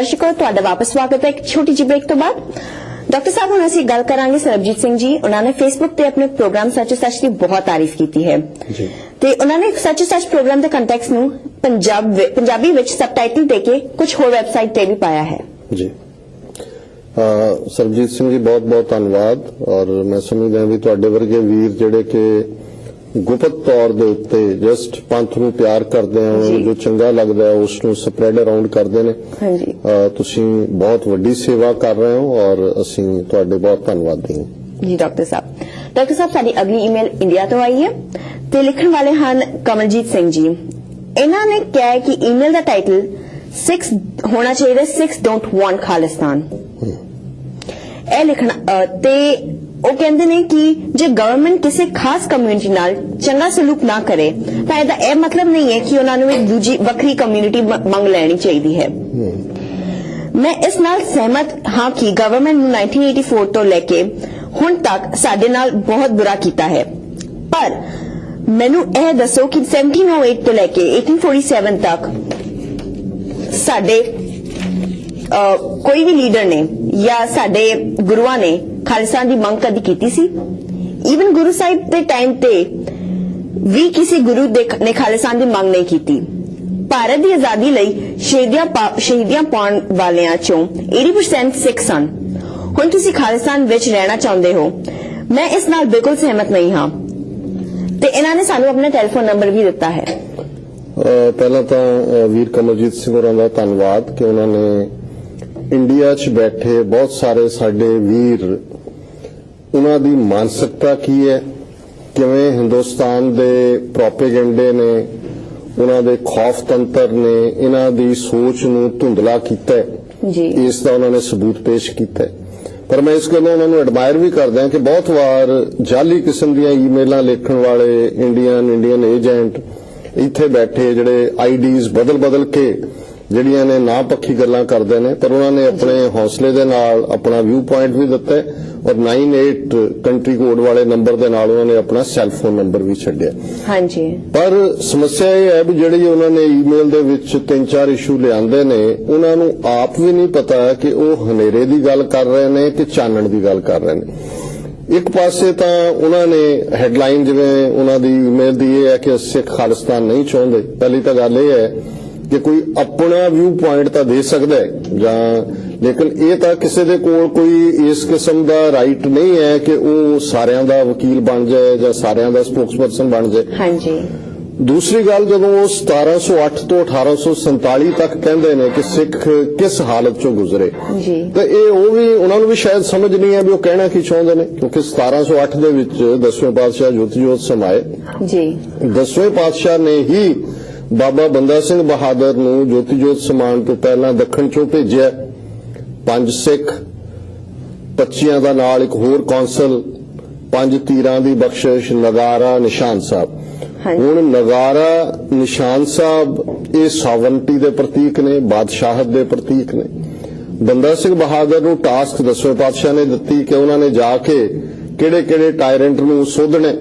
ਦਰਸ਼ਕੋ ਤੁਹਾਡਾ ਵਾਪਸ ਸਵਾਗਤ ਹੈ ਇੱਕ ਛੋਟੀ ਜਿਹੀ ਬ੍ਰੇਕ ਤੋਂ ਬਾਅਦ। ਡਾਕਟਰ ਸਾਹਿਬ ਹੁਣ ਅਸੀਂ ਗੱਲ ਕਰਾਂਗੇ ਸਰਬਜੀਤ ਸਿੰਘ ਜੀ ਉਹਨਾਂ ਨੇ ਫੇਸਬੁੱਕ ਤੇ ਆਪਣੇ ਪ੍ਰੋਗਰਾਮ ਸੱਚ ਸੱਚ ਦੀ ਬਹੁਤ ਤਾਰੀਫ ਕੀਤੀ ਹੈ। ਜੀ। ਤੇ ਉਹਨਾਂ ਨੇ ਸੱਚ ਸੱਚ ਪ੍ਰੋਗਰਾਮ ਦੇ ਕੰਟੈਕਸਟ ਨੂੰ ਪੰਜਾਬ ਪੰਜਾਬੀ ਵਿੱਚ ਸਬਟਾਈਟਲ ਦੇ ਕੇ ਕੁਝ ਹੋਰ ਵੈਬਸਾਈਟ ਤੇ ਵੀ ਪਾਇਆ ਹੈ। ਜੀ। ਸਰਬਜੀਤ ਸਿੰਘ ਜੀ ਬਹੁਤ ਬਹੁਤ ਧੰਨਵਾਦ। ਔਰ ਮੈਂ ਸਮਝਦਾ ਵੀ ਤੁਹਾਡੇ ਵਰਗੇ ਵੀਰ ਜਿਹੜੇ ਕਿ ਗੁਪਤ ਤੌਰ ਦੇ ਉੱਤੇ ਜਸਟ ਪੰਥ ਨੂੰ ਪਿਆਰ ਕਰਦੇ ਆ ਜੀ। ਚੰਗਾ ਲੱਗਦਾ ਹੈ ਉਸ ਨੂੰ ਸਪਰੈਡ ਅਰਾਊਂਡ ਕਰਦੇ ਨੇ। ਹਾਂਜੀ। ਤੁਸੀਂ ਬਹੁਤ ਵੱਡੀ ਸੇਵਾ ਕਰ ਰਹੇ ਹੋ ਔਰ ਅਸੀਂ ਤੁਹਾਡੇ ਬਹੁਤ ਧੰਨਵਾਦੀ ਹਾਂ। ਜੀ ਡਾਕਟਰ ਸਾਹਿਬ। ਡਾਕਟਰ ਸਾਹਿਬ ਸਾਡੀ ਅਗਲੀ ਈਮੇਲ ਇੰਡੀਆ ਤੋਂ ਆਈ ਹੈ ਤੇ ਲਿਖਣ ਵਾਲੇ ਹਨ ਕਮਲਜੀਤ ਸਿੰਘ ਜੀ। ਇਹਨਾਂ ਨੇ ਕਿਹਾ ਹੈ ਕਿ ਈਮੇਲ ਦਾ ਟਾਈਟਲ 6 ਹੋਣਾ ਚਾਹੀਦਾ 6 ਡੋਂਟ ਵਾਂਟ ਖਾਲਿਸਤਾਨ। ਇਹ ਲਿਖਣਾ ਤੇ ਉਹ ਕਹਿੰਦੇ ਨੇ ਕਿ ਜੇ ਗਵਰਨਮੈਂਟ ਕਿਸੇ ਖਾਸ ਕਮਿਊਨਿਟੀ ਨਾਲ ਚੰਗਾ ਸਲੂਕ ਨਾ ਕਰੇ, ਤਾਂ ਇਹਦਾ ਇਹ ਮਤਲਬ ਨਹੀਂ ਹੈ ਕਿ ਉਹਨਾਂ ਨੂੰ ਇੱਕ ਦੂਜੀ ਵੱਖਰੀ ਕਮਿਊਨਿਟੀ ਮੰਗ ਲੈਣੀ ਚਾਹੀਦੀ ਹੈ। ਮੈਂ ਇਸ ਨਾਲ ਸਹਿਮਤ ਹਾਂ ਕਿ ਗਵਰਨਮੈਂਟ ਨੂੰ 1984 ਤੋਂ ਲੈ ਕੇ ਹੁਣ ਤੱਕ ਸਾਡੇ ਨਾਲ ਬਹੁਤ ਬੁਰਾ ਕੀਤਾ ਹੈ। ਪਰ ਮੈਨੂੰ ਇਹ ਦੱਸੋ ਕਿ 1708 ਤੋਂ ਲੈ ਕੇ 1847 ਤੱਕ ਸਾਡੇ ਕੋਈ ਵੀ ਲੀਡਰ ਨੇ ਜਾਂ ਸਾਡੇ ਗੁਰੂਆਂ ਨੇ ਖਾਲਿਸਤਾਨ ਦੀ ਮੰਗ ਕਦੀ ਕੀਤੀ ਸੀ? ਈਵਨ ਗੁਰੂ ਸਾਹਿਬ ਦੇ ਟਾਈਮ ਤੇ ਵੀ ਕਿਸੇ ਗੁਰੂ ਨੇ ਖਾਲਿਸਤਾਨ ਦੀ ਮੰਗ ਨਹੀਂ ਕੀਤੀ। ਭਾਰਤ ਦੀ ਆਜ਼ਾਦੀ ਲਈ ਸ਼ਹੀਦੀਆਂ ਸ਼ਹੀਦੀਆਂ ਪਾਉਣ ਵਾਲਿਆਂ ਚੋਂ 80% ਸਿੱਖ ਸਨ। ਹੁਣ ਤੁਸੀਂ ਖਾਲਿਸਤਾਨ ਵਿੱਚ ਰਹਿਣਾ ਚਾਹੁੰਦੇ ਹੋ। ਮੈਂ ਇਸ ਨਾਲ ਬਿਲਕੁਲ ਸਹਿਮਤ ਨਹੀਂ ਹਾਂ। ਤੇ ਇਹਨਾਂ ਨੇ ਸਾਨੂੰ ਆਪਣਾ ਟੈਲੀਫੋਨ ਨੰਬਰ ਵੀ ਦਿੱਤਾ ਹੈ। ਪਹਿਲਾਂ ਤਾਂ ਵੀਰ ਕਮਲਜੀਤ ਸਿੰਘ ਹੋਰਾਂ ਦਾ ਧੰਨਵਾਦ ਕਿ ਉਹਨਾਂ ਨੇ ਇੰਡੀਆ 'ਚ ਬੈਠੇ ਬਹੁਤ ਸਾਰੇ ਸਾਡੇ ਵੀਰ ਉਹਨਾਂ ਦੀ ਮਾਨਸਿਕਤਾ ਕੀ ਹੈ? ਕਿਵੇਂ ਹਿੰਦੁਸਤਾਨ ਦੇ ਪ੍ਰੋਪੇਗੈਂਡੇ ਨੇ ਉਹਨਾਂ ਦੇ ਖੌਫ ਤੰਤਰ ਨੇ ਇਹਨਾਂ ਦੀ ਸੋਚ ਨੂੰ ਧੁੰਦਲਾ ਕੀਤਾ ਹੈ? ਜੀ। ਇਸ ਦਾ ਉਹਨਾਂ ਨੇ ਸਬੂਤ ਪੇਸ਼ ਕੀਤਾ ਪਰ ਮੈਂ ਇਸ ਗੱਲੋਂ ਉਹਨਾਂ ਨੂੰ ਐਡਮਾਇਰ ਵੀ ਕਰਦਾ ਕਿ ਬਹੁਤ ਵਾਰ ਜਾਲੀ ਕਿਸਮ ਦੀਆਂ ਈਮੇਲਾਂ ਲਿਖਣ ਵਾਲੇ ਇੰਡੀਅਨ ਇੰਡੀਅਨ ਏਜੰਟ ਇੱਥੇ ਬੈਠੇ ਜਿਹੜੇ ਆਈਡੀਜ਼ ਬਦਲ-ਬਦਲ ਕੇ ਜਿਹੜੀਆਂ ਨੇ ਨਾ ਪੱਖੀ ਗੱਲਾਂ ਕਰਦੇ ਨੇ ਪਰ ਉਹਨਾਂ ਨੇ ਆਪਣੇ ਹੌਸਲੇ ਦੇ ਨਾਲ ਆਪਣਾ ਵਿਊ ਪੁਆਇੰਟ ਵੀ ਦਿੱਤਾ ਹੈ। ਔਰ 98 ਕੰਟਰੀ ਕੋਡ ਵਾਲੇ ਨੰਬਰ ਦੇ ਨਾਲ ਉਹਨਾਂ ਨੇ ਆਪਣਾ ਸੈੱਲ ਫੋਨ ਨੰਬਰ ਵੀ ਛੱਡਿਆ। ਹਾਂਜੀ। ਪਰ ਸਮੱਸਿਆ ਇਹ ਹੈ ਵੀ ਜਿਹੜੀ ਉਹਨਾਂ ਨੇ ਈਮੇਲ ਦੇ ਵਿੱਚ ਤਿੰਨ ਚਾਰ ਇਸ਼ੂ ਲਿਆਂਦੇ ਨੇ ਉਹਨਾਂ ਨੂੰ ਆਪ ਵੀ ਨਹੀਂ ਪਤਾ ਕਿ ਉਹ ਹਨੇਰੇ ਦੀ ਗੱਲ ਕਰ ਰਹੇ ਨੇ ਕਿ ਚਾਨਣ ਦੀ ਗੱਲ ਕਰ ਰਹੇ ਨੇ। ਇੱਕ ਪਾਸੇ ਤਾਂ ਉਹਨਾਂ ਨੇ ਹੈਡਲਾਈਨ ਜਿਵੇਂ ਉਹਨਾਂ ਦੀ ਈਮੇਲ ਦੀ ਇਹ ਹੈ ਕਿ ਸਿੱਖ ਖਾਲਿਸਤਾਨ ਨਹੀਂ ਚਾਹੁੰਦੇ। ਪਹਿਲੀ ਤਾਂ ਗੱਲ ਇਹ ਹੈ ਕਿ ਕੋਈ ਆਪਣਾ ਵਿਊ ਪੁਆਇੰਟ ਤਾਂ ਦੇ ਸਕਦਾ ਹੈ ਜਾਂ ਲੇਕਿਨ ਇਹ ਤਾਂ ਕਿਸੇ ਦੇ ਕੋਲ ਕੋਈ ਇਸ ਕਿਸਮ ਦਾ ਰਾਈਟ ਨਹੀਂ ਹੈ ਕਿ ਉਹ ਸਾਰਿਆਂ ਦਾ ਵਕੀਲ ਬਣ ਜਾਏ ਜਾਂ ਸਾਰਿਆਂ ਦਾ ਸਪੋਕਸਪਰਸਨ ਬਣ ਜਾਏ। ਹਾਂਜੀ। ਦੂਸਰੀ ਗੱਲ ਜਦੋਂ ਉਹ 1708 ਤੋਂ 1847 ਤੱਕ ਕਹਿੰਦੇ ਨੇ ਕਿ ਸਿੱਖ ਕਿਸ ਹਾਲਤ ਚੋਂ ਗੁਜ਼ਰੇ ਜੀ। ਤੇ ਇਹ ਉਹ ਵੀ ਉਹਨਾਂ ਨੂੰ ਵੀ ਸ਼ਾਇਦ ਸਮਝ ਨਹੀਂ ਹੈ ਵੀ ਉਹ ਕਹਿਣਾ ਕੀ ਚਾਹੁੰਦੇ ਨੇ ਕਿਉਂਕਿ 1708 ਦੇ ਵਿੱਚ ਦਸਵੇਂ ਪਾਤਸ਼ਾਹ ਜੋਤੀ ਜੋਤ ਸਮਾਏ। ਜੀ। ਦਸਵੇਂ ਪਾਤਸ਼ਾਹ ਨੇ ਹੀ ਬਾਬਾ ਬੰਦਾ ਸਿੰਘ ਬਹਾਦਰ ਨੂੰ ਜੋਤੀ ਜੋਤ ਸਮਾਨ ਤੋਂ ਪਹਿਲਾਂ ਦੱਖਣ ਚੋਂ ਭੇਜਿਆ। ਪੰਜ ਸਿੱਖ 25 ਦਾ ਨਾਲ ਇੱਕ ਹੋਰ ਕੌਂਸਲ ਪੰਜ ਤੀਰਾਂ ਦੀ ਬਖਸ਼ਿਸ਼ ਨਗਾਰਾ ਨਿਸ਼ਾਨ ਸਾਹਿਬ। ਹੁਣ ਨਗਾਰਾ ਨਿਸ਼ਾਨ ਸਾਹਿਬ ਇਹ ਸਾਵਰਨਟੀ ਦੇ ਪ੍ਰਤੀਕ ਨੇ ਬਾਦਸ਼ਾਹਤ ਦੇ ਪ੍ਰਤੀਕ ਨੇ। ਬੰਦਾ ਸਿੰਘ ਬਹਾਦਰ ਨੂੰ ਟਾਸਕ ਦਸਵੇਂ ਪਾਤਸ਼ਾਹ ਨੇ ਦਿੱਤੀ ਕਿ ਉਹਨਾਂ ਨੇ ਜਾ ਕੇ ਕਿਹੜੇ-ਕਿਹੜੇ ਟਾਇਰੈਂਟ ਨੂੰ ਸੋਧਣੇ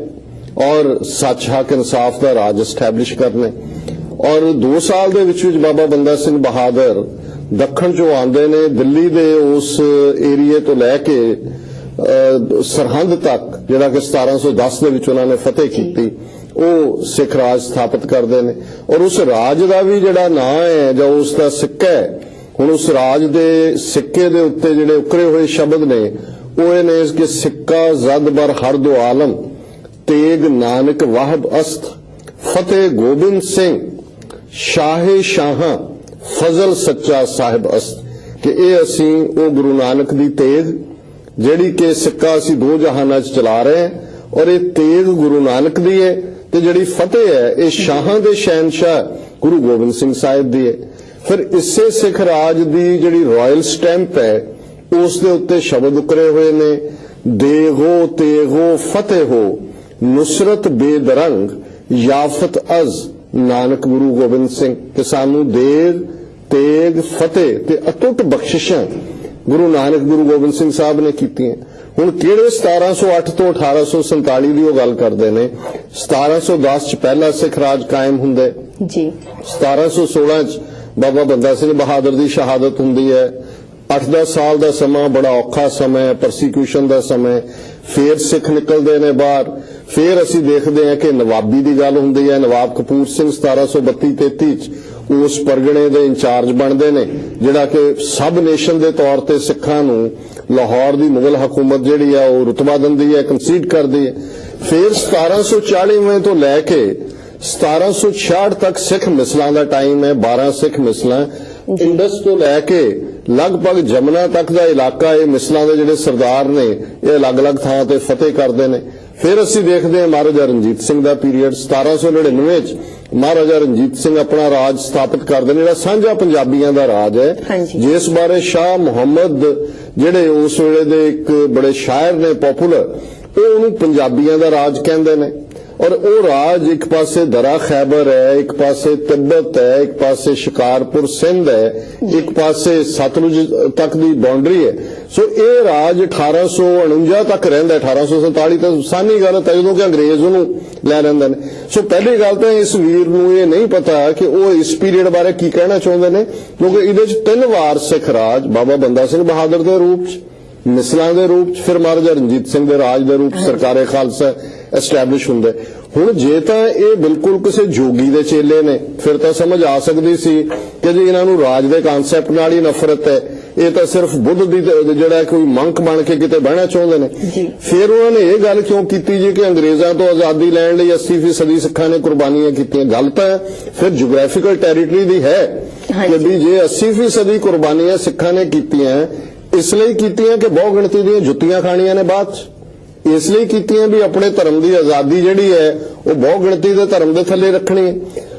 ਔਰ ਸੱਚ ਹੱਕ ਇਨਸਾਫ ਦਾ ਰਾਜ ਐਸਟੈਬਲਿਸ਼ ਕਰਨੇ। ਔਰ 2 ਸਾਲ ਦੇ ਵਿੱਚ ਵਿੱਚ ਬਾਬਾ ਬੰਦਾ ਸਿੰਘ ਬਹਾਦਰ ਦੱਖਣ ਚੋਂ ਆਉਂਦੇ ਨੇ, ਦਿੱਲੀ ਦੇ ਉਸ ਏਰੀਏ ਤੋਂ ਲੈ ਕੇ ਸਰਹੰਦ ਤੱਕ, ਜਿਹੜਾ ਕਿ 1710 ਦੇ ਵਿੱਚ ਉਹਨਾਂ ਨੇ ਫਤਿਹ ਕੀਤੀ, ਉਹ ਸਿੱਖ ਰਾਜ ਸਥਾਪਿਤ ਕਰਦੇ ਨੇ। ਔਰ ਉਸ ਰਾਜ ਦਾ ਵੀ ਜਿਹੜਾ ਨਾਂ ਹੈ, ਜਾਂ ਉਸ ਦਾ ਸਿੱਕਾ ਹੈ, ਹੁਣ ਉਸ ਰਾਜ ਦੇ ਸਿੱਕੇ ਦੇ ਉੱਤੇ ਜਿਹੜੇ ਉਕਰੇ ਹੋਏ ਸ਼ਬਦ ਨੇ, ਉਹ ਇਹ ਨੇ ਕਿ ਸਿੱਕਾ ਜ਼ਦ ਬਰ ਹਰ ਦੋ ਆਲਮ, ਤੇਗ ਨਾਨਕ ਵਾਹਬ ਅਸਤ ਫਤਿਹ ਗੋਬਿੰਦ ਸਿੰਘ, ਸ਼ਾਹੇ ਸ਼ਾਹਾਂ ਫਜ਼ਲ ਸੱਚਾ ਸਾਹਿਬ ਅਸਤ ਕਿ ਇਹ ਅਸੀਂ ਉਹ ਗੁਰੂ ਨਾਨਕ ਦੀ ਤੇਗ ਜਿਹੜੀ ਕਿ ਸਿੱਕਾ ਅਸੀਂ ਦੋ ਜਹਾਨਾਂ 'ਚ ਚਲਾ ਰਹੇ ਹਾਂ, ਔਰ ਇਹ ਤੇਗ ਗੁਰੂ ਨਾਨਕ ਦੀ ਹੈ ਤੇ ਜਿਹੜੀ ਫਤਿਹ ਹੈ, ਇਹ ਸ਼ਾਹਾਂ ਦੇ ਸ਼ਹਿਨशाह ਗੁਰੂ ਗੋਬਿੰਦ ਸਿੰਘ ਸਾਹਿਬ ਦੀ ਹੈ। ਫਿਰ ਇਸੇ ਸਿੱਖ ਰਾਜ ਦੀ ਜਿਹੜੀ ਰਾਇਲ ਸਟੈਂਪ ਹੈ, ਉਸ ਦੇ ਉੱਤੇ ਸ਼ਬਦ ਉਕਰੇ ਹੋਏ ਨੇ ਦੇਗੋ ਤੇਗੋ ਫਤਿਹ ਹੋ ਨੁਸਰਤ ਬੇਦਰੰਗ, ਯਾਫਤ ਅਜ਼। ਨਾਨਕ ਗੁਰੂ ਗੋਬਿੰਦ ਸਿੰਘ ਕਿ ਸਾਨੂੰ ਦੇਗ ਤੇਗ ਫਤਿਹ ਤੇ ਅਟੁੱਟ ਬਖਸ਼ਿਸ਼ਾਂ ਗੁਰੂ ਨਾਨਕ ਗੁਰੂ ਗੋਬਿੰਦ ਸਿੰਘ ਸਾਹਿਬ ਨੇ ਕੀਤੀਆਂ। ਹੁਣ ਕਿਹੜੇ 1708 ਤੋਂ 1847 ਦੀ ਉਹ ਗੱਲ ਕਰਦੇ ਨੇ? 1710 ਚ ਪਹਿਲਾ ਸਿੱਖ ਰਾਜ ਕਾਇਮ ਹੁੰਦਾ। ਜੀ। 1716 ਚ ਬਾਬਾ ਬੰਦਾ ਸਿੰਘ ਬਹਾਦਰ ਦੀ ਸ਼ਹਾਦਤ ਹੁੰਦੀ ਹੈ। 8-10 ਸਾਲ ਦਾ ਸਮਾਂ ਬੜਾ ਔਖਾ ਸਮਾਂ ਹੈ ਪਰਸੀਕਿਊਸ਼ਨ ਦਾ ਸਮਾਂ। ਫੇਰ ਸਿੱਖ ਨਿਕਲਦੇ ਨੇ ਬਾਹਰ। ਫੇਰ ਅਸੀਂ ਦੇਖਦੇ ਹਾਂ ਕਿ ਨਵਾਬੀ ਦੀ ਗੱਲ ਹੁੰਦੀ ਹੈ। ਨਵਾਬ ਕਪੂਰ ਸਿੰਘ 1732-33 ਚ ਉਸ ਪਰਗਣੇ ਦੇ ਇੰਚਾਰਜ ਬਣਦੇ ਨੇ, ਜਿਹੜਾ ਕਿ ਸਬ ਨੇਸ਼ਨ ਦੇ ਤੌਰ ਤੇ ਸਿੱਖਾਂ ਨੂੰ ਲਾਹੌਰ ਦੀ ਮੁਗਲ ਹਕੂਮਤ ਜਿਹੜੀ ਆ, ਉਹ ਰੁਤਬਾ ਦਿੰਦੀ ਹੈ ਕੰਸੀਡ ਕਰਦੀ ਹੈ। ਫਿਰ 1740 ਤੋਂ ਲੈ ਕੇ 1766 ਤੱਕ ਸਿੱਖ ਮਿਸਲਾਂ ਦਾ ਟਾਈਮ ਹੈ 12 ਸਿੱਖ ਮਿਸਲਾਂ। ਇੰਡਸ ਤੋਂ ਲੈ ਕੇ ਲਗਭਗ ਜਮਨਾ ਤੱਕ ਦਾ ਇਲਾਕਾ, ਇਹ ਮਿਸਲਾਂ ਦੇ ਜਿਹੜੇ ਸਰਦਾਰ ਨੇ, ਇਹ ਅਲੱਗ-ਅਲੱਗ ਥਾਂ ਤੇ ਫਤਿਹ ਕਰਦੇ ਨੇ। ਫਿਰ ਅਸੀਂ ਦੇਖਦੇ ਹਾਂ ਮਹਾਰਾਜਾ ਰਣਜੀਤ ਸਿੰਘ ਦਾ ਪੀਰੀਅਡ 1799 ਚ। ਮਹਾਰਾਜਾ ਰਣਜੀਤ ਸਿੰਘ ਆਪਣਾ ਰਾਜ ਸਥਾਪਿਤ ਕਰਦੇ ਨੇ ਜਿਹੜਾ ਸਾਂਝਾ ਪੰਜਾਬੀਆਂ ਦਾ ਰਾਜ ਹੈ। ਜਿਸ ਬਾਰੇ ਸ਼ਾਹ ਮੁਹੰਮਦ ਜਿਹੜੇ ਉਸ ਵੇਲੇ ਦੇ ਇੱਕ ਬੜੇ ਸ਼ਾਇਰ ਨੇ ਪਪੂਲਰ ਉਹ ਉਹਨੂੰ ਪੰਜਾਬੀਆਂ ਦਾ ਰਾਜ ਕਹਿੰਦੇ ਨੇ। ਔਰ ਉਹ ਰਾਜ ਇੱਕ ਪਾਸੇ ਦਰਾ ਖੈਬਰ ਹੈ, ਇੱਕ ਪਾਸੇ ਤਿੱਬਤ ਹੈ, ਇੱਕ ਪਾਸੇ ਸ਼ਿਕਾਰਪੁਰ ਸਿੰਧ ਹੈ, ਇੱਕ ਪਾਸੇ ਸਤਲੁਜ ਤੱਕ ਦੀ ਬਾਉਂਡਰੀ ਹੈ ਸੋ ਇਹ ਰਾਜ 1849 ਤੱਕ ਰਹਿੰਦਾ ਹੈ। 1847 ਤੱਕ ਸਾਨੀ ਗੱਲ ਹੈ ਜਦੋਂ ਕਿ ਅੰਗਰੇਜ਼ ਉਹਨੂੰ ਲੈ ਲੈਂਦੇ ਨੇ ਸੋ ਪਹਿਲੀ ਗੱਲ ਤਾਂ ਇਸ ਵੀਰ ਨੂੰ ਇਹ ਨਹੀਂ ਪਤਾ ਕਿ ਉਹ ਇਸ ਪੀਰੀਅਡ ਬਾਰੇ ਕੀ ਕਹਿਣਾ ਚਾਹੁੰਦੇ ਨੇ, ਕਿਉਂਕਿ ਇਹਦੇ ਚ ਤਿੰਨ ਵਾਰ ਸਿੱਖ ਰਾਜ, ਬਾਬਾ ਬੰਦਾ ਸਿੰਘ ਬਹਾਦਰ ਦੇ ਰੂਪ ਚ ਮਿਸਲਾਂ ਦੇ ਰੂਪ ਚ ਫਿਰ ਮਹਾਰਾਜਾ ਰਣਜੀਤ ਸਿੰਘ ਦੇ ਰਾਜ ਦੇ ਰੂਪ ਸਰਕਾਰੇ ਖਾਲਸਾ ਐਸਟੈਬਲਿਸ਼ ਹੁੰਦਾ। ਹੁਣ ਜੇ ਤਾਂ ਇਹ ਬਿਲਕੁਲ ਕਿਸੇ ਜੋਗੀ ਦੇ ਚੇਲੇ ਨੇ ਫਿਰ ਤਾਂ ਸਮਝ ਆ ਸਕਦੀ ਸੀ ਕਿ ਜੀ ਇਹਨਾਂ ਨੂੰ ਰਾਜ ਦੇ ਕਨਸੈਪਟ ਨਾਲ ਹੀ ਨਫ਼ਰਤ ਹੈ ਇਹ ਤਾਂ ਸਿਰਫ ਬੁੱਧ ਦੀ ਜਿਹੜਾ ਕੋਈ ਮੰਕ ਬਣ ਕੇ ਕਿਤੇ ਬਹਿਣਾ ਚਾਹੁੰਦੇ ਨੇ। ਫਿਰ ਉਹਨਾਂ ਨੇ ਇਹ ਗੱਲ ਕਿਉਂ ਕੀਤੀ ਜੀ ਕਿ ਅੰਗਰੇਜ਼ਾਂ ਤੋਂ ਆਜ਼ਾਦੀ ਲੈਣ ਲਈ 80% ਸਿੱਖਾਂ ਨੇ ਕੁਰਬਾਨੀਆਂ ਕੀਤੀਆਂ ਗੱਲ ਤਾਂ ਫਿਰ ਜੀਓਗ੍ਰਾਫੀਕਲ ਟੈਰੀਟਰੀ ਦੀ ਹੈ ਕਿ। ਵੀ ਜੇ 80% ਕੁਰਬਾਨੀਆਂ ਸਿੱਖਾਂ ਨੇ ਕੀਤੀਆਂ ਇਸ ਲਈ ਕੀਤੀਆਂ ਕਿ ਬਹੁ ਗਿਣਤੀ ਦੀਆਂ ਜੁੱਤੀਆਂ ਖਾਣੀਆਂ ਨੇ ਬਾਅਦ 'ਚ। ਇਸ ਲਈ ਕੀਤੀਆਂ ਵੀ ਆਪਣੇ ਧਰਮ ਦੀ ਆਜ਼ਾਦੀ ਜਿਹੜੀ ਹੈ, ਉਹ ਬਹੁ ਗਿਣਤੀ ਦੇ ਧਰਮ ਦੇ ਥੱਲੇ ਰੱਖਣੀ ਹੈ।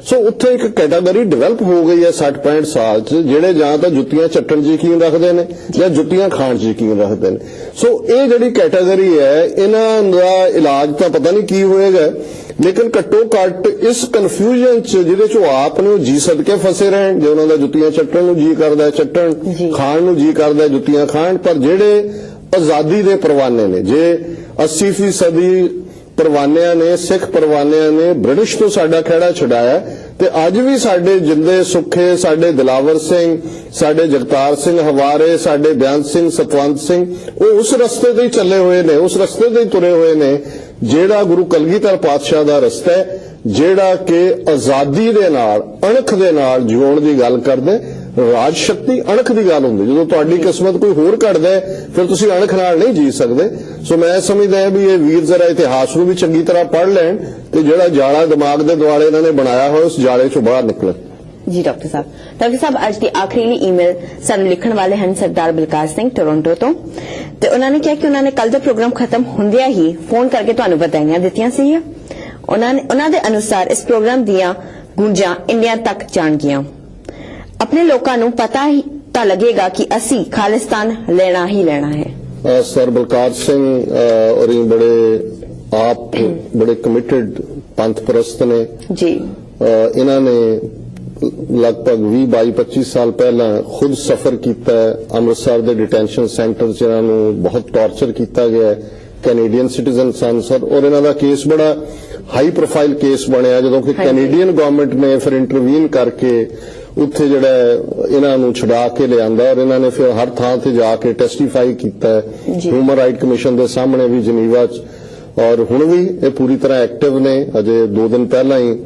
ਸੋ ਉੱਥੇ ਇੱਕ ਕੈਟਾਗਰੀ ਡਿਵੈਲਪ ਹੋ ਗਈ ਹੈ 60 65 ਸਾਲ 'ਚ, ਜਿਹੜੇ ਜਾਂ ਤਾਂ ਜੁੱਤੀਆਂ ਚੱਟਣ 'ਚ ਯਕੀਨ ਰੱਖਦੇ ਨੇ ਜਾਂ ਜੁੱਤੀਆਂ ਖਾਣ 'ਚ ਯਕੀਨ ਰੱਖਦੇ ਨੇ। ਸੋ ਇਹ ਜਿਹੜੀ ਕੈਟਾਗਰੀ ਹੈ, ਇਹਨਾਂ ਦਾ ਇਲਾਜ ਤਾਂ ਪਤਾ ਨਹੀਂ ਕੀ ਹੋਏਗਾ। ਲੇਕਿਨ ਘੱਟੋ ਘੱਟ ਇਸ ਕਨਫਿਊਜ਼ਨ 'ਚ ਜਿਹਦੇ 'ਚ ਉਹ ਆਪ ਨੂੰ ਜੀ ਸਦਕੇ ਫਸੇ ਰਹਿਣ ਜੇ ਉਹਨਾਂ ਦਾ ਜੁੱਤੀਆਂ ਚੱਟਣ ਨੂੰ ਜੀ ਕਰਦਾ ਚੱਟਣ। ਖਾਣ ਨੂੰ ਜੀ ਕਰਦਾ ਜੁੱਤੀਆਂ ਖਾਣ ਪਰ ਜਿਹੜੇ ਆਜ਼ਾਦੀ ਦੇ ਪਰਵਾਨੇ ਨੇ ਜੇ 80 ਸਦੀ ਪਰਵਾਨਿਆਂ ਨੇ ਸਿੱਖ ਪਰਵਾਨਿਆਂ ਨੇ ਬ੍ਰਿਟਿਸ਼ ਤੋਂ ਸਾਡਾ ਖਹਿੜਾ ਛੁਡਾਇਆ ਤੇ ਅੱਜ ਵੀ ਸਾਡੇ ਜਿੰਦੇ ਸੁੱਖੇ ਸਾਡੇ ਦਿਲਾਵਰ ਸਿੰਘ ਸਾਡੇ ਜਗਤਾਰ ਸਿੰਘ ਹਵਾਰੇ ਸਾਡੇ ਬਿਆਨ ਸਿੰਘ ਸਤਵੰਤ ਸਿੰਘ ਉਹ ਉਸ ਰਸਤੇ ਤੇ ਹੀ ਚੱਲੇ ਹੋਏ ਨੇ ਉਸ ਰਸਤੇ ਤੇ ਹੀ ਤੁਰੇ ਹੋਏ ਨੇ ਜਿਹੜਾ ਗੁਰੂ ਕਲਗੀਧਰ ਪਾਤਸ਼ਾਹ ਦਾ ਰਸਤਾ ਹੈ, ਜਿਹੜਾ ਕਿ ਆਜ਼ਾਦੀ ਦੇ ਨਾਲ, ਅਣਖ ਦੇ ਨਾਲ ਜਿਉਣ ਦੀ ਗੱਲ ਕਰਦੇ, ਰਾਜ ਸ਼ਕਤੀ ਅਣਖ ਦੀ ਗੱਲ ਹੁੰਦੀ। ਜਦੋਂ ਤੁਹਾਡੀ ਕਿਸਮਤ ਕੋਈ ਹੋਰ ਘੜਦਾ ਫਿਰ ਤੁਸੀਂ ਅਣਖ ਨਾਲ ਨਹੀਂ ਜੀ ਸਕਦੇ। ਸੋ ਮੈਂ ਸਮਝਦਾ ਵੀ ਇਹ ਵੀਰ ਜ਼ਰਾ ਇਤਿਹਾਸ ਨੂੰ ਵੀ ਚੰਗੀ ਤਰ੍ਹਾਂ ਪੜ੍ਹ ਲੈਣ ਤੇ ਜਿਹੜਾ ਜਾਲਾ ਦਿਮਾਗ ਦੇ ਦੁਆਲੇ ਇਹਨਾਂ ਨੇ ਬਣਾਇਆ ਹੋਇਆ, ਉਸ ਜਾਲੇ ਚੋਂ ਬਾਹਰ ਨਿਕਲਣ। ਜੀ ਡਾਕਟਰ ਸਾਹਿਬ। ਡਾਕਟਰ ਸਾਹਿਬ ਅੱਜ ਦੀ ਆਖਰੀ ਈਮੇਲ ਸਾਨੂੰ ਲਿਖਣ ਵਾਲੇ ਹਨ ਸਰਦਾਰ ਬਲਕਾਰ ਸਿੰਘ ਟੋਰਾਂਟੋ ਤੋਂ। ਤੇ ਉਹਨਾਂ ਨੇ ਕਿਹਾ ਕਿ ਉਹਨਾਂ ਨੇ ਕੱਲ ਦਾ ਪ੍ਰੋਗਰਾਮ ਖਤਮ ਹੁੰਦਿਆਂ ਹੀ ਫੋਨ ਕਰਕੇ ਤੁਹਾਨੂੰ ਵਧਾਈਆਂ ਦਿੱਤੀਆਂ ਸੀ ਉਹਨਾਂ ਨੇ ਉਹਨਾਂ ਦੇ ਅਨੁਸਾਰ ਇਸ ਪ੍ਰੋਗਰਾਮ ਦੀਆਂ ਗੂੰਜਾਂ ਇੰਡੀਆ ਤੱਕ ਜਾਣਗੀਆਂ। ਆਪਣੇ ਲੋਕਾਂ ਨੂੰ ਪਤਾ ਹੀ ਤਾਂ ਲੱਗੇਗਾ ਕਿ ਅਸੀਂ ਖਾਲਿਸਤਾਨ ਲੈਣਾ ਹੀ ਲੈਣਾ ਹੈ। ਸਰ ਬਲਕਾਰ ਸਿੰਘ ਔਰ ਇਹ ਬੜੇ ਆਪ ਬੜੇ ਕਮਿਟਡ ਪੰਥ ਪ੍ਰਸਤ ਨੇ। ਜੀ। ਇਹਨਾਂ ਨੇ ਲਗਭਗ 20 22 25 ਸਾਲ ਪਹਿਲਾਂ ਖੁਦ ਸਫ਼ਰ ਕੀਤਾ ਅੰਮ੍ਰਿਤਸਰ ਦੇ ਡਿਟੈਂਸ਼ਨ ਸੈਂਟਰ 'ਚ ਇਹਨਾਂ ਨੂੰ ਬਹੁਤ ਟਾਰਚਰ ਕੀਤਾ ਗਿਆ ਕੈਨੇਡੀਅਨ ਸਿਟੀਜ਼ਨ ਸਨ ਸਰ। ਔਰ ਇਹਨਾਂ ਦਾ ਕੇਸ ਬੜਾ ਹਾਈ ਪ੍ਰੋਫਾਈਲ ਕੇਸ ਬਣਿਆ। ਜਦੋਂ ਕਿ। ਕੈਨੇਡੀਅਨ ਗਵਰਨਮੈਂਟ ਨੇ ਫਿਰ ਇੰਟਰਵੀਨ ਕਰਕੇ ਉੱਥੇ ਜਿਹੜਾ ਇਹਨਾਂ ਨੂੰ ਛੁਡਾ ਕੇ ਲਿਆਂਦਾ ਔਰ ਇਹਨਾਂ ਨੇ ਫਿਰ ਹਰ ਥਾਂ ਤੇ ਜਾ ਕੇ ਟੈਸਟੀਫਾਈ ਕੀਤਾ। ਹਿਊਮਨ ਰਾਈਟ ਕਮਿਸ਼ਨ ਦੇ ਸਾਹਮਣੇ ਵੀ ਜਨੀਵਾ 'ਚ। ਔਰ ਹੁਣ ਵੀ ਇਹ ਪੂਰੀ ਤਰ੍ਹਾਂ ਐਕਟਿਵ ਨੇ। ਅਜੇ 2 ਦਿਨ ਪਹਿਲਾਂ ਹੀ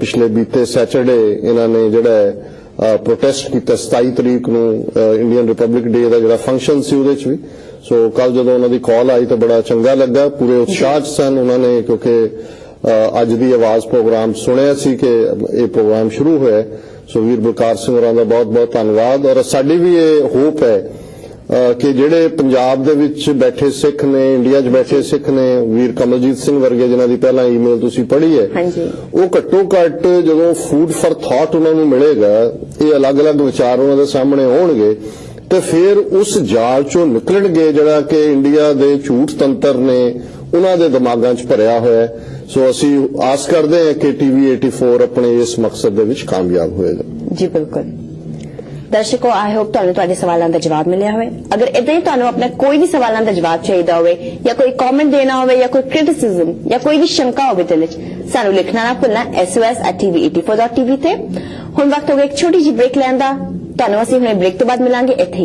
ਪਿਛਲੇ ਬੀਤੇ ਸੈਟਰਡੇ ਇਹਨਾਂ ਨੇ ਜਿਹੜਾ ਪ੍ਰੋਟੈਸਟ ਕੀਤਾ 27 ਤਰੀਕ ਨੂੰ ਇੰਡੀਅਨ ਰਿਪਬਲਿਕ ਡੇ ਦਾ ਜਿਹੜਾ ਫੰਕਸ਼ਨ ਸੀ ਉਹਦੇ 'ਚ ਵੀ। ਸੋ ਕੱਲ ਜਦੋਂ ਉਹਨਾਂ ਦੀ ਕਾਲ ਆਈ ਤਾਂ ਬੜਾ ਚੰਗਾ ਲੱਗਾ, ਪੂਰੇ ਉਤਸ਼ਾਹ 'ਚ ਸਨ ਉਹਨਾਂ ਨੇ ਕਿਉਂਕਿ ਅੱਜ ਦੀ ਆਵਾਜ਼ ਪ੍ਰੋਗਰਾਮ ਸੁਣਿਆ ਸੀ ਕਿ ਇਹ ਪ੍ਰੋਗਰਾਮ ਸ਼ੁਰੂ ਹੋਇਆ ਸੋ ਵੀਰ ਬਲਕਾਰ ਸਿੰਘ ਹੋਰਾਂ ਦਾ ਬਹੁਤ ਬਹੁਤ ਧੰਨਵਾਦ ਔਰ ਸਾਡੀ ਵੀ ਇਹ ਹੋਪ ਹੈ ਕਿ ਜਿਹੜੇ ਪੰਜਾਬ ਦੇ ਵਿੱਚ ਬੈਠੇ ਸਿੱਖ ਨੇ ਇੰਡੀਆ 'ਚ ਬੈਠੇ ਸਿੱਖ ਨੇ ਵੀਰ ਕਮਲਜੀਤ ਸਿੰਘ ਵਰਗੇ ਜਿਨ੍ਹਾਂ ਦੀ ਪਹਿਲਾਂ ਈਮੇਲ ਤੁਸੀਂ ਪੜ੍ਹੀ ਹੈ। ਉਹ ਘੱਟੋ ਘੱਟ ਜਦੋਂ ਫੂਡ ਫॉर ਥਾਟ ਉਹਨਾਂ ਨੂੰ ਮਿਲੇਗਾ ਇਹ ਅਲੱਗ-ਅਲੱਗ ਵਿਚਾਰ ਉਹਨਾਂ ਦੇ ਸਾਹਮਣੇ ਆਉਣਗੇ ਤੇ ਫਿਰ ਉਸ ਜਾਲ ਚੋਂ ਨਿਕਲਣਗੇ ਜਿਹੜਾ ਕਿ ਇੰਡੀਆ ਦੇ ਝੂਠ ਤੰਤਰ ਨੇ ਉਹਨਾਂ ਦੇ ਦਿਮਾਗਾਂ 'ਚ ਭਰਿਆ ਹੋਇਆ ਸੋ ਅਸੀਂ ਆਸ ਕਰਦੇ ਹਾਂ ਕਿ ਟੀਵੀ 84 ਆਪਣੇ ਇਸ ਮਕਸਦ ਦੇ ਵਿੱਚ ਕਾਮਯਾਬ ਹੋਏਗਾ। ਜੀ ਬਿਲਕੁਲ। ਦਰਸ਼ਕੋ ਆਈ ਹੋਪ ਤੁਹਾਨੂੰ ਤੁਹਾਡੇ ਸਵਾਲਾਂ ਦਾ ਜਵਾਬ ਮਿਲਿਆ ਹੋਵੇ। ਅਗਰ ਇਦਾਂ ਹੀ ਤੁਹਾਨੂੰ ਆਪਣੇ ਕੋਈ ਵੀ ਸਵਾਲਾਂ ਦਾ ਜਵਾਬ ਚਾਹੀਦਾ ਹੋਵੇ, ਜਾਂ ਕੋਈ ਕਮੈਂਟ ਦੇਣਾ ਹੋਵੇ, ਜਾਂ ਕੋਈ ਕ੍ਰਿਟਿਸਿਜ਼ਮ ਜਾਂ ਕੋਈ ਵੀ ਸ਼ੰਕਾ ਹੋਵੇ ਦਿਲ ਵਿੱਚ ਸਾਨੂੰ ਲਿਖਣਾ ਨਾ ਭੁੱਲਣਾ sos@tv84.tv ਤੇ। ਹੁਣ ਵਕਤ ਹੋ ਗਿਆ ਇੱਕ ਛੋਟੀ ਜਿਹੀ ਬ੍ਰੇਕ ਲੈਣ ਦਾ। ਤੁਹਾਨੂੰ ਅਸੀਂ ਹੁਣੇ ਬ੍ਰੇਕ ਤੋਂ ਬਾਅਦ ਮਿਲਾਂਗੇ। ਇੱਥੇ